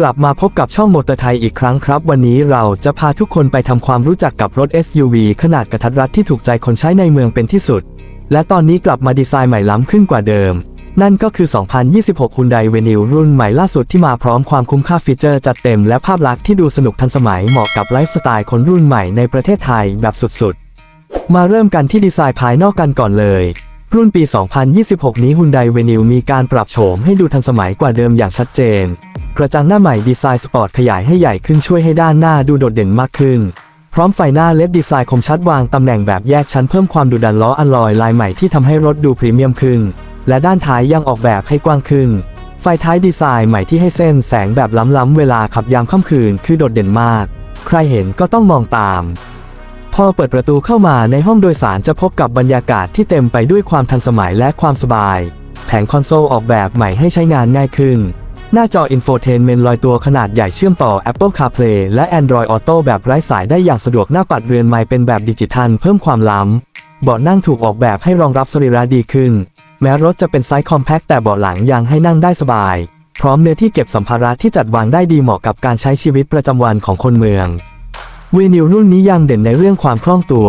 กลับมาพบกับช่องมอเตอร์ไทยอีกครั้งครับ วันนี้เราจะพาทุกคนไปทำความรู้จักกับรถ SUV ขนาดกระทัดรัดที่ถูกใจคนใช้ในเมืองเป็นที่สุด และตอนนี้กลับมาดีไซน์ใหม่ล้ำขึ้นกว่าเดิม นั่นก็คือ 2026 Hyundai Venue รุ่นใหม่ล่าสุดที่มาพร้อมความคุ้มค่าฟีเจอร์จัดเต็มและภาพลักษณ์ที่ดูสนุกทันสมัยเหมาะกับไลฟ์สไตล์คนรุ่นใหม่ในประเทศไทยแบบสุดๆ มาเริ่มกันที่ดีไซน์ภายนอกกันก่อนเลยรุ่นปี 2026 นี้ Hyundai Venue มีการปรับโฉมให้ดูทันสมัยกว่าเดิมอย่างชัดเจน กระจังหน้าใหม่ดีไซน์สปอร์ตขยายให้ใหญ่ขึ้นช่วยให้ด้านหน้าดูโดดเด่นมากขึ้น พร้อมไฟหน้าเลดดีไซน์คมชัดวางตำแหน่งแบบแยกชั้นเพิ่มความดุดันล้ออัลลอยลายใหม่ที่ทำให้รถดูพรีเมียมขึ้น และด้านท้ายยังออกแบบให้กว้างขึ้น ไฟท้ายดีไซน์ใหม่ที่ให้เส้นแสงแบบล้ำๆเวลาขับยามค่ำคืนคือโดดเด่นมาก ใครเห็นก็ต้องมองตามพอเปิดประตูเข้ามาในห้องโดยสารจะพบกับบรรยากาศที่เต็มไปด้วยความทันสมัยและความสบาย แผงคอนโซลออกแบบใหม่ให้ใช้งานง่ายขึ้น หน้าจออินโฟเทนเมนต์ลอยตัวขนาดใหญ่เชื่อมต่อ Apple CarPlay และ Android Auto แบบไร้สายได้อย่างสะดวกหน้าปัดเรือนไม้เป็นแบบดิจิทัลเพิ่มความล้ำ เบาะนั่งถูกออกแบบให้รองรับสรีระดีขึ้น แม้รถจะเป็นไซส์คอมแพคแต่เบาะหลังยังให้นั่งได้สบาย พร้อมเนื้อที่เก็บสัมภาระที่จัดวางได้ดีเหมาะกับการใช้ชีวิตประจำวันของคนเมืองวีนิวรุ่นนี้ยังเด่นในเรื่องความคล่องตัว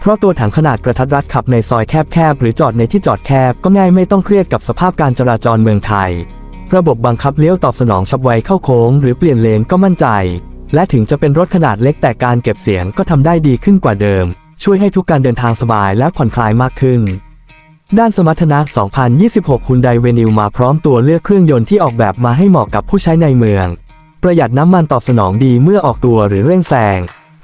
เพราะตัวถังขนาดกระทัดรัดขับในซอยแคบๆหรือจอดในที่จอดแคบก็ง่ายไม่ต้องเครียดกับสภาพการจราจรเมืองไทย ระบบบังคับเลี้ยวตอบสนองฉับไวเข้าโค้งหรือเปลี่ยนเลนก็มั่นใจ และถึงจะเป็นรถขนาดเล็กแต่การเก็บเสียงก็ทำได้ดีขึ้นกว่าเดิม ช่วยให้ทุกการเดินทางสบายและผ่อนคลายมากขึ้น ด้านสมรรถนะ 2026 Hyundai Venue มาพร้อมตัวเลือกเครื่องยนต์ที่ออกแบบมาให้เหมาะกับผู้ใช้ในเมือง ประหยัดน้ำมันตอบสนองดีเมื่อออกตัวหรือเร่งแซง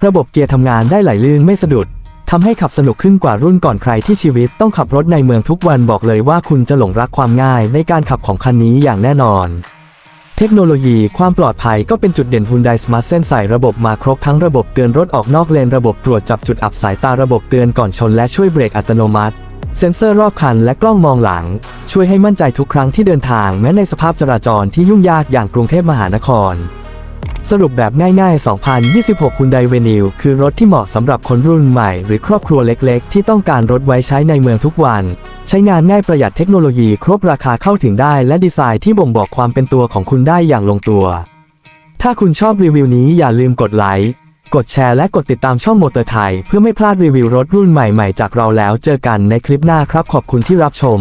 ระบบเกียร์ทำงานได้ไหลลื่นไม่สะดุด ทำให้ขับสนุกขึ้นกว่ารุ่นก่อนใครที่ชีวิตต้องขับรถในเมืองทุกวันบอกเลยว่าคุณจะหลงรักความง่ายในการขับของคันนี้อย่างแน่นอนเทคโนโลยีความปลอดภัยก็เป็นจุดเด่น Hyundai Smart Sense ใส่ระบบมาครบทั้งระบบเตือนรถออกนอกเลนระบบตรวจจับจุดอับสายตาระบบเตือนก่อนชนและช่วยเบรกอัตโนมัติ เซ็นเซอร์รอบคันและกล้องมองหลัง ช่วยให้มั่นใจทุกครั้งที่เดินทางแม้ในสภาพจราจรที่ยุ่งยากอย่างกรุงเทพมหานคร สรุปแบบง่ายๆ 2026 Hyundai Venue คือรถที่เหมาะสำหรับคนรุ่นใหม่ หรือครอบครัวเล็กๆ ที่ต้องการรถไว้ใช้ในเมืองทุกวัน ใช้งานง่ายประหยัดเทคโนโลยีครบราคาเข้าถึงได้ และดีไซน์ที่บ่งบอกความเป็นตัวของคุณได้อย่างลงตัว ถ้าคุณชอบรีวิวนี้อย่าลืมกดไลค์ กดแชร์และกดติดตามช่องมอเตอร์ไทยเพื่อไม่พลาดรีวิวรถรุ่นใหม่ๆ จากเราแล้วเจอกันในคลิปหน้าครับขอบคุณที่รับชม